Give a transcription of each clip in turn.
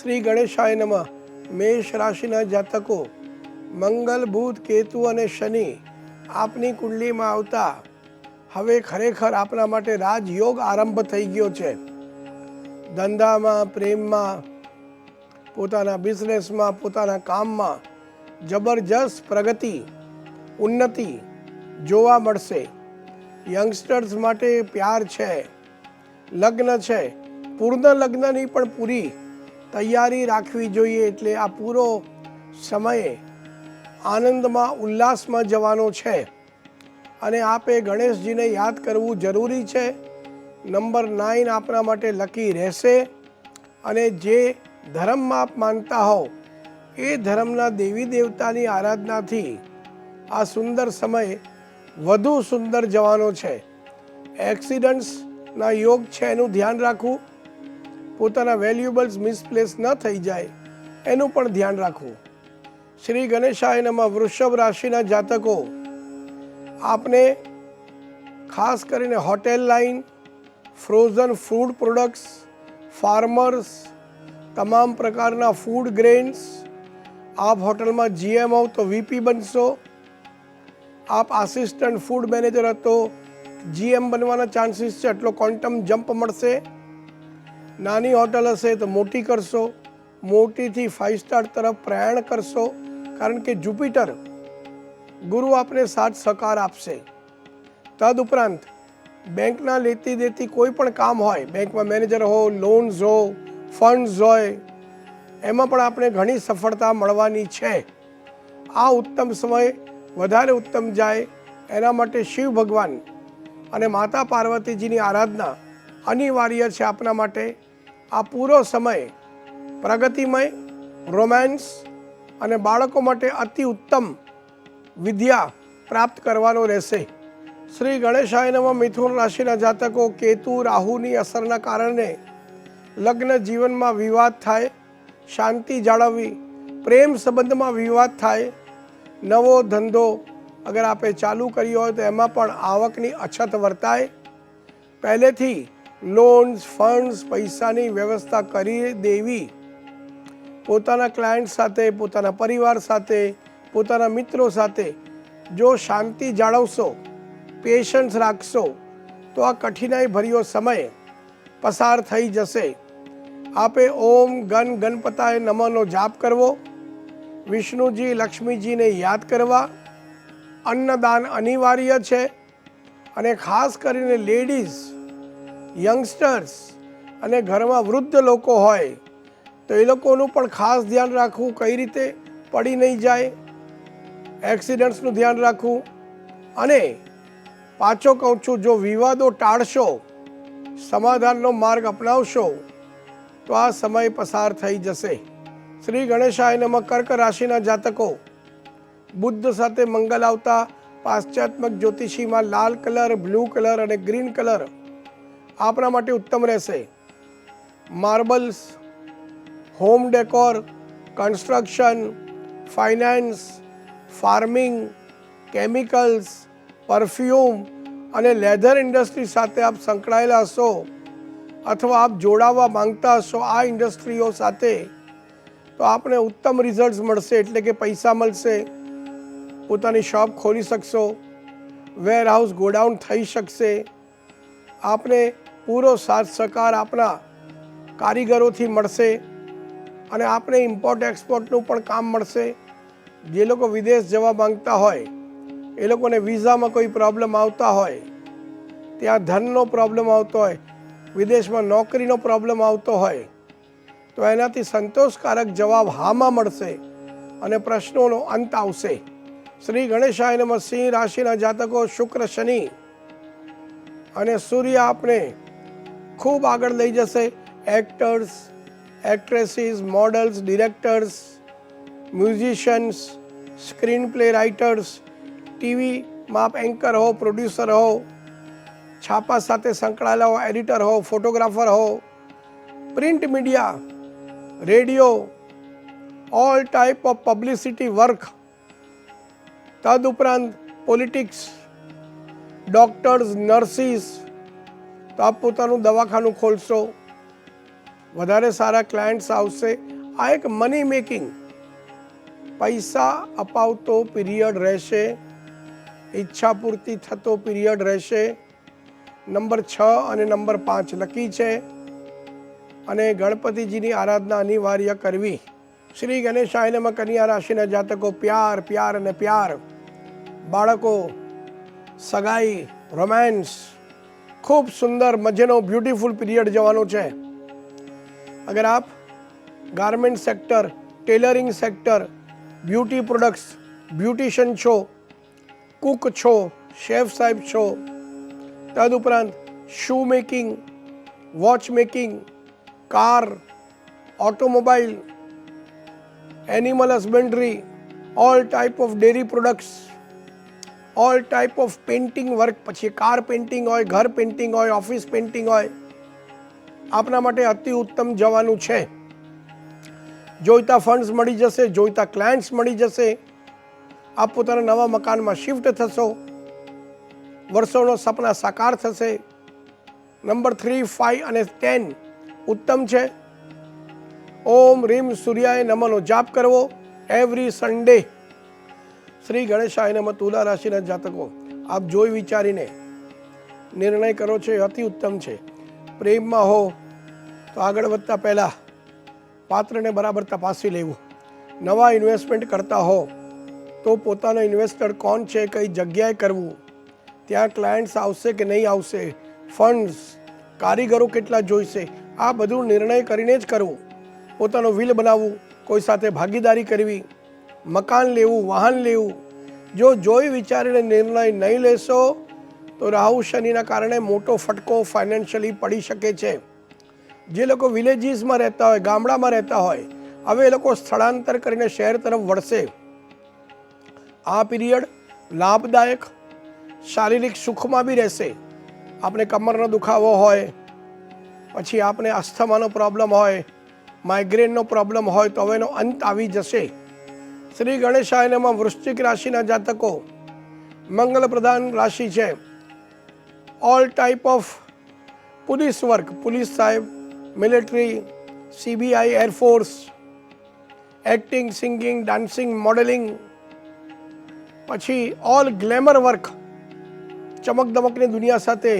શ્રી ગણેશાય નમઃ. મેષ રાશિના જાતકો, મંગલ, બુધ, કેતુ અને શનિ આપની કુંડલીમાં આવતા. હવે ખરેખર આપના માટે રાજયોગ આરંભ થઈ ગયો છે. ધંધામાં, પ્રેમમાં, પોતાના બિઝનેસમાં, પોતાના કામમાં જબરજસ્ત પ્રગતિ, ઉન્નતિ જોવા મળશે. યંગસ્ટર્સ માટે પ્યાર છે, લગ્ન છે. પૂર્ણ લગ્નની પણ પૂરી તૈયારી રાખવી જોઈએ એટલે આ પૂરો સમય આનંદમાં, ઉલ્લાસમાં જવાનો છે. અને આપે ગણેશજીને યાદ કરવું જરૂરી છે. નંબર નાઇન આપણા માટે લકી રહેશે. અને જે ધર્મમાં આપ માનતા હો એ ધર્મના દેવી દેવતાની આરાધનાથી આ સુંદર સમય વધુ સુંદર જવાનો છે. એક્સિડન્ટ્સના યોગ છે, એનું ધ્યાન રાખવું. પોતાના વેલ્યુબલ્સ મિસપ્લેસ ન થઈ જાય, એનું પણ ધ્યાન રાખવું. શ્રી ગણેશાય નમઃ વૃષભ રાશિના જાતકો, આપને ખાસ કરીને hotel line frozen food products farmers તમામ પ્રકારના ફૂડ ગ્રેન્સ આપ હોટલમાં જીએમ હોવ તો વીપી બનશો. આપ આસિસ્ટન્ટ ફૂડ મેનેજર હતો જીએમ બનવાના ચાન્સીસ છે, એટલો ક્વોન્ટમ જમ્પ મળશે. નાની હોટલ હશે તો મોટી કરશો. મોટીથી ફાઇવ સ્ટાર તરફ પ્રયાણ કરશો. કારણ કે જુપિટર ગુરુ આપને સાથ સહકાર આપશે. તદ ઉપરાંત બેંકના લેતી દેતી કોઈ પણ કામ હોય, બેંકમાં મેનેજર હો લોન્સ હો ફંડ્સ હોય, એમાં પણ આપણે ઘણી સફળતા મળવાની છે. આ ઉત્તમ સમય વધારે ઉત્તમ જાય એના માટે શિવ ભગવાન અને માતા પાર્વતીજીની આરાધના અનિવાર્ય છે આપના માટે. આ પૂરો સમય પ્રગતિમય રોમેન્સ અને બાળકો માટે અતિ ઉત્તમ વિદ્યા પ્રાપ્ત કરવાનો રહેશે. શ્રી ગણેશાયનમાં મિથુન રાશિના જાતકો કેતુ રાહુની અસરના કારણે લગ્ન જીવનમાં વિવાદ થાય, શાંતિ જાળવવી, પ્રેમ સંબંધમાં વિવાદ થાય, નવો ધંધો અગર આપે ચાલુ કર્યો હોય તો એમાં પણ આવકની અછત વર્તાય. પહેલેથી લોન્સ ફંડ્સ પૈસાની વ્યવસ્થા કરી દેવી. પોતાના ક્લાયન્ટ સાથે, પોતાના પરિવાર સાથે, પોતાના મિત્રો સાથે જો શાંતિ જાળવશો પેશન્સ રાખશો, તો આ કઠિનાઈ ભર્યો સમય પસાર થઈ જશે. આપે ઓમ ગન ગણપતાય નમનો જાપ કરવો, વિષ્ણુજી, લક્ષ્મીજીને યાદ કરવા. અન્નદાન અનિવાર્ય છે અને ખાસ કરીને લેડીઝ યંગસ્ટર્સ અને ઘરમાં વૃદ્ધ લોકો હોય, તો એ લોકોનું પણ ખાસ ધ્યાન રાખવું કઈ રીતે પડી નહીં જાય એક્સિડન્ટ્સનું ધ્યાન રાખવું. અને પાછો કહું છું, જો વિવાદો ટાળશો, સમાધાનનો માર્ગ અપનાવશો, તો આ સમય પસાર થઈ જશે. શ્રી ગણેશાય નમઃ. કર્ક રાશિના જાતકો, બુદ્ધ સાથે મંગલ આવતા, પાશ્ચાત્મક જ્યોતિષીમાં લાલ કલર, બ્લુ કલર અને ગ્રીન કલર આપણા માટે ઉત્તમ રહેશે. Marbles, home decor, construction, finance, farming, chemicals, perfume અને લેધર ઇન્ડસ્ટ્રી સાથે આપ સંકળાયેલા હશો અથવા આપ જોડાવા માંગતા હશો આ ઇન્ડસ્ટ્રીઓ સાથે, તો આપને ઉત્તમ રિઝલ્ટ્સ મળશે એટલે કે પૈસા મળશે. પોતાની શોપ ખોલી શકશો. વેરહાઉસ ગોડાઉન થઈ શકશે. આપને પૂરો સાથ સહકાર આપણા કારીગરોથી મળશે અને આપણે ઇમ્પોર્ટ એક્સપોર્ટનું પણ કામ મળશે. જે લોકો વિદેશ જવા માંગતા હોય, એ લોકોને વિઝામાં કોઈ પ્રોબ્લેમ આવતા હોય, ત્યાં ધનનો પ્રોબ્લેમ આવતો હોય, વિદેશમાં નોકરીનો પ્રોબ્લેમ આવતો હોય, તો એનાથી સંતોષકારક જવાબ હામાં મળશે અને પ્રશ્નોનો અંત આવશે. શ્રી ગણેશાય નમઃ. સિંહ રાશિના જાતકો શુક્ર શનિ અને સૂર્ય આપણે ખૂબ આગળ લઈ જશે. Actors actresses models directors musicians screen play writers ટીવીમાં આપ એન્કર હો પ્રોડ્યુસર હો, છાપા સાથે સંકળાયેલા હો એડિટર હો ફોટોગ્રાફર હો print media radio all type of publicity work તદ ઉપરાંત પોલિટિક્સ ડોક્ટર્સ નર્સિસ તો આપ પોતાનું દવાખાનું ખોલશો. વધારે સારા ક્લાયન્ટ્સ આવશે. આ એક મની મેકિંગ પૈસા અપાવતો પીરિયડ રહેશે. ઈચ્છા પૂર્તિ થતો પીરિયડ રહેશે. નંબર છ અને નંબર પાંચ લકી છે. અને ગણપતિજીની આરાધના અનિવાર્ય કરવી. શ્રી ગણેશાયનમાં કન્યા રાશિના જાતકો, પ્યાર પ્યાર અને પ્યાર. બાળકો, સગાઈ રોમેન્સ ખૂબ સુંદર, મજેનો બ્યુટીફુલ પીરિયડ જવાનો છે. અગર આપ garment sector tailoring sector beauty products beautician છો કુક છો શેફ સાહેબ છો તદુપરાંત shoe making watch making car automobile animal husbandry all type of dairy products all type of painting work પછી કાર પેઇન્ટિંગ હોય, ઘર પેઇન્ટિંગ હોય ઓફિસ પેઇન્ટિંગ હોય, આપના માટે અતિ ઉત્તમ જવાનું છે. જોઈતા ફંડ્સ મળી જશે, જોઈતા ક્લાયન્ટ્સ મળી જશે. આપ પોતાના નવા મકાનમાં શિફ્ટ થશો. વર્ષોનો સપના સાકાર થશે. નંબર થ્રી ફાઈવ અને ટેન ઉત્તમ છે. ઓમ, રીમ, સૂર્યાય, નમનો જાપ કરવો એવરી સન્ડે શ્રી ગણેશાય નમ તુલા રાશિના જાતકો, આપ જોઈ વિચારીને નિર્ણય કરો છો અતિ ઉત્તમ છે. પ્રેમમાં હો, તો આગળ વધતા પહેલાં પાત્રને બરાબર તપાસી લેવું. નવા ઇન્વેસ્ટમેન્ટ કરતા હો, તો પોતાનો ઇન્વેસ્ટર કોણ છે, કઈ જગ્યાએ કરવું, ત્યાં ક્લાયન્ટ્સ આવશે કે નહીં આવશે ફંડ્સ કારીગરો કેટલા જોઈશે, આ બધું નિર્ણય કરીને જ કરવું. પોતાનો વિલ બનાવવું, કોઈ સાથે ભાગીદારી કરવી મકાન લેવું, વાહન લેવું, જો જોઈ વિચારીને નિર્ણય નહીં લેશો, તો રાહુ શનિના કારણે મોટો ફટકો ફાઇનાન્શિયલી પડી શકે છે. જે લોકો વિલેજીસમાં રહેતા હોય, ગામડામાં રહેતા હોય, હવે એ લોકો સ્થળાંતર કરીને શહેર તરફ વળશે. આ પીરિયડ લાભદાયક, શારીરિક સુખમાં બી રહેશે. આપણે કમરનો દુખાવો હોય, પછી આપણે અસ્થમાનો પ્રોબ્લેમ હોય માઇગ્રેનનો પ્રોબ્લેમ હોય, તો હવે એનો અંત આવી જશે. શ્રી ગણેશાયનમાં વૃશ્ચિક રાશિના જાતકો મંગલ પ્રધાન રાશિ છે all type of police work police સાહેબ military CBI airforce acting singing dancing modelling પછી ઓલ ગ્લેમર વર્ક ચમક દમકની દુનિયા સાથે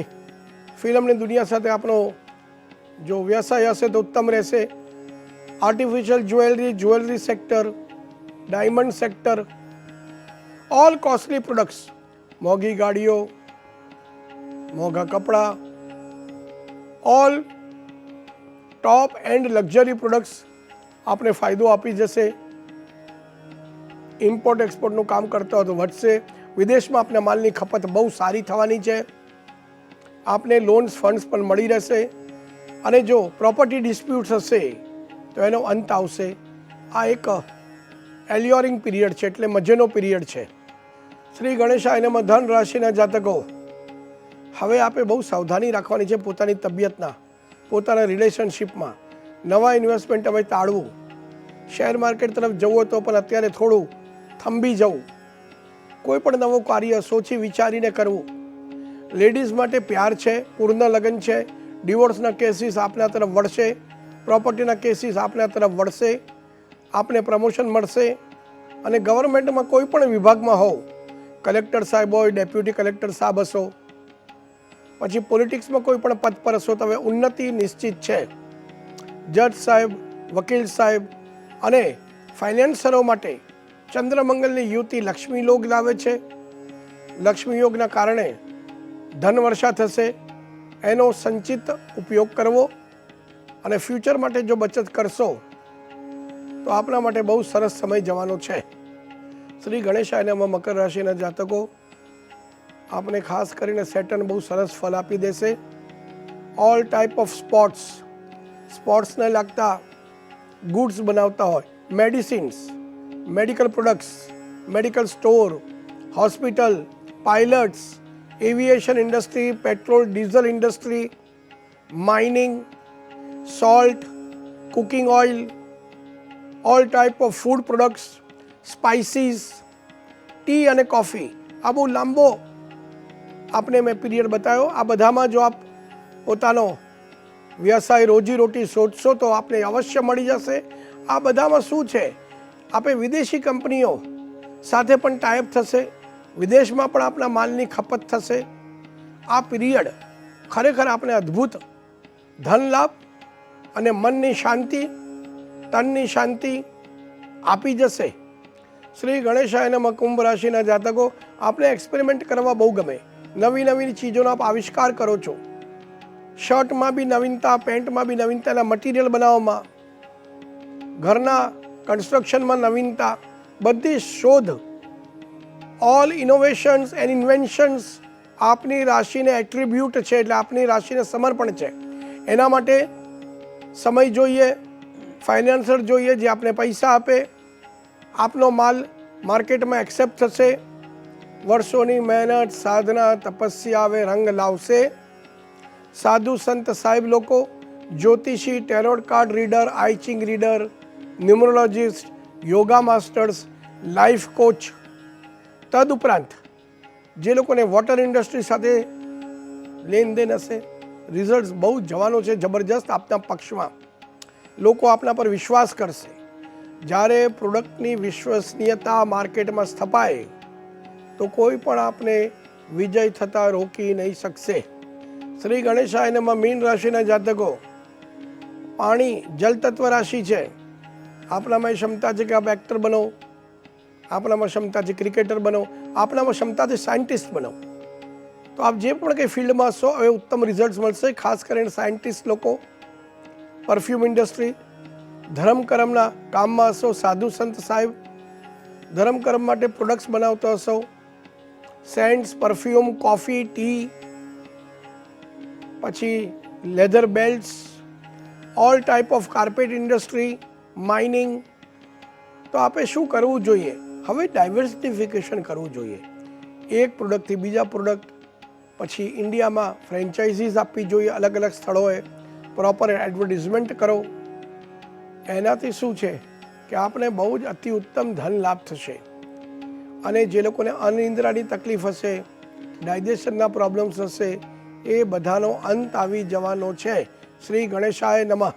ફિલ્મની દુનિયા સાથે આપણો જો વ્યવસાય હશે તો ઉત્તમ રહેશે. Artificial jewellery jewellery sector diamond sector all costly products મોંઘી ગાડીઓ, મોંઘા કપડાં all top end luxury products આપણે ફાયદો આપી જશે. ઇમ્પોર્ટ એક્સપોર્ટનું કામ કરતા હોય તો વધશે. વિદેશમાં આપણે માલની ખપત બહુ સારી થવાની છે. આપને લોન્સ ફંડ્સ પણ મળી રહેશે. અને જો પ્રોપર્ટી ડિસ્પ્યુટ્સ હશે, તો એનો અંત આવશે. આ એક એલિયોરિંગ પીરિયડ છે, એટલે મજેનો પીરિયડ છે. શ્રી ગણેશાયનામાં ધન રાશિના જાતકો. હવે આપે બહુ સાવધાની રાખવાની છે પોતાની તબિયતના, પોતાના રિલેશનશિપમાં. નવા ઇન્વેસ્ટમેન્ટ હવે ટાળવું. શેર માર્કેટ તરફ જવું હોય તો પણ અત્યારે થોડું થંભી જવું. કોઈ પણ નવું કાર્ય સોચી વિચારીને કરવું. લેડીઝ માટે પ્યાર છે, પૂર્ણ લગ્ન છે, ડિવોર્સના કેસીસ આપના તરફ વળશે, પ્રોપર્ટીના કેસીસ આપના તરફ વળશે. આપને પ્રમોશન મળશે અને ગવર્મેન્ટમાં કોઈ પણ વિભાગમાં હોવ, કલેક્ટર સાહેબ હોય, ડેપ્યુટી કલેક્ટર સાહેબ હશો, પછી પોલિટિક્સમાં કોઈ પણ પદ પર હશો, તો હવે ઉન્નતિ નિશ્ચિત છે. જજ સાહેબ, વકીલ સાહેબ અને ફાઇનાન્સરો માટે ચંદ્રમંગલની યુતિ લક્ષ્મી યોગ લાવે છે. લક્ષ્મી યોગના કારણે ધન વર્ષા થશે, એનો સંચિત ઉપયોગ કરવો અને ફ્યુચર માટે જો બચત કરશો તો આપણા માટે બહુ સરસ સમય જવાનો છે. શ્રી ગણેશાયનામાં મકર રાશિના જાતકો આપને ખાસ કરીને સેટન બહુ સરસ ફળ આપી દેશે. ઓલ ટાઈપ ઓફ સ્પોર્ટ્સ સ્પોર્ટ્સને લાગતા ગુડ્સ બનાવતા હોય. Medicines medical products medical store hospital pilots aviation industry petrol diesel industry mining salt cooking oil all type of food products spices tea અને કોફી આ બહુ લાંબો આપને મેં પીરિયડ બતાવ્યો. આ બધામાં જો આપ પોતાનો વ્યવસાય રોજીરોટી શોધશો તો આપને અવશ્ય મળી જશે. આ બધામાં શું છે? આપણે વિદેશી કંપનીઓ સાથે પણ ટાઈપ થશે. વિદેશમાં પણ આપણા માલની ખપત થશે. આ પીરિયડ ખરેખર આપણે અદ્ભુત ધન લાભ અને મનની શાંતિ તનની શાંતિ આપી જશે. શ્રી ગણેશાયના કુંભ રાશિના જાતકો આપણે એક્સપેરિમેન્ટ કરવા બહુ ગમે. નવી નવી ચીજોનો આપ આવિષ્કાર કરો છો. શર્ટમાં બી નવીનતા, પેન્ટમાં બી નવીનતાના મટીરિયલ બનાવવામાં, ઘરના કન્સ્ટ્રક્શનમાં નવીનતા, બધી શોધ. ઓલ ઇનોવેશન્સ એન્ડ ઇન્વેન્શન્સ આપની રાશિને એટ્રીબ્યુટ છે, એટલે આપની રાશિને સમર્પણ છે. એના માટે સમય જોઈએ ફાઇનાન્સર જોઈએ, જે આપને પૈસા આપે, આપનો માલ માર્કેટમાં એક્સેપ્ટ થશે, વર્ષોની મહેનત, સાધના, તપસ્યા હવે રંગ લાવશે. સાધુ સંત સાહેબ લોકો, જ્યોતિષી tarot card reader I Ching reader numerologist yoga masters life coach તદુપરાંત, જે લોકોને વોટર ઇન્ડસ્ટ્રી સાથે લેનદેન હશે રિઝલ્ટ બહુ જવાનો છે, જબરજસ્ત આપના પક્ષમાં. લોકો આપના પર વિશ્વાસ કરશે. જ્યારે પ્રોડક્ટની વિશ્વસનીયતા માર્કેટમાં સ્થપાય, તો કોઈ પણ આપને વિજય થતાં રોકી નહીં શકશે. શ્રી ગણેશાયનમાં મીન રાશિના જાતકો, પાણી જલ તત્વ રાશિ છે. આપણામાં એ ક્ષમતા છે કે આપ એક્ટર બનો. આપણામાં ક્ષમતા છે ક્રિકેટર બનો. આપણામાં ક્ષમતા છે સાયન્ટિસ્ટ બનો. તો આપ જે પણ કંઈ ફિલ્ડમાં છો હવે ઉત્તમ રિઝલ્ટ મળશે, ખાસ કરીને સાયન્ટિસ્ટ લોકો. પરફ્યુમ ઇન્ડસ્ટ્રી ધર્મ કર્મના કામમાં હશો, સાધુ સંત સાહેબ, ધર્મ કર્મ માટે પ્રોડક્ટ્સ બનાવતો હશો સેન્ટ્સ પરફ્યુમ કોફી ટી પછી leather belts all type of carpet industry mining તો આપણે શું કરવું જોઈએ? હવે ડાયવર્સિફિકેશન કરવું જોઈએ. એક પ્રોડક્ટથી બીજા પ્રોડક્ટ પછી ઇન્ડિયામાં ફ્રેન્ચાઇઝીસ આપવી જોઈએ અલગ અલગ સ્થળોએ. પ્રોપર એડવર્ટિઝમેન્ટ કરો. એનાથી શું છે કે આપણે બહુ જ અતિ ઉત્તમ ધન લાભ થશે. અને જે લોકોને અનિંદ્રાની તકલીફ હશે, ડાયજેશનના પ્રોબ્લેમ્સ હશે, એ બધાનો અંત આવી જવાનો છે. શ્રી ગણેશાય નમઃ.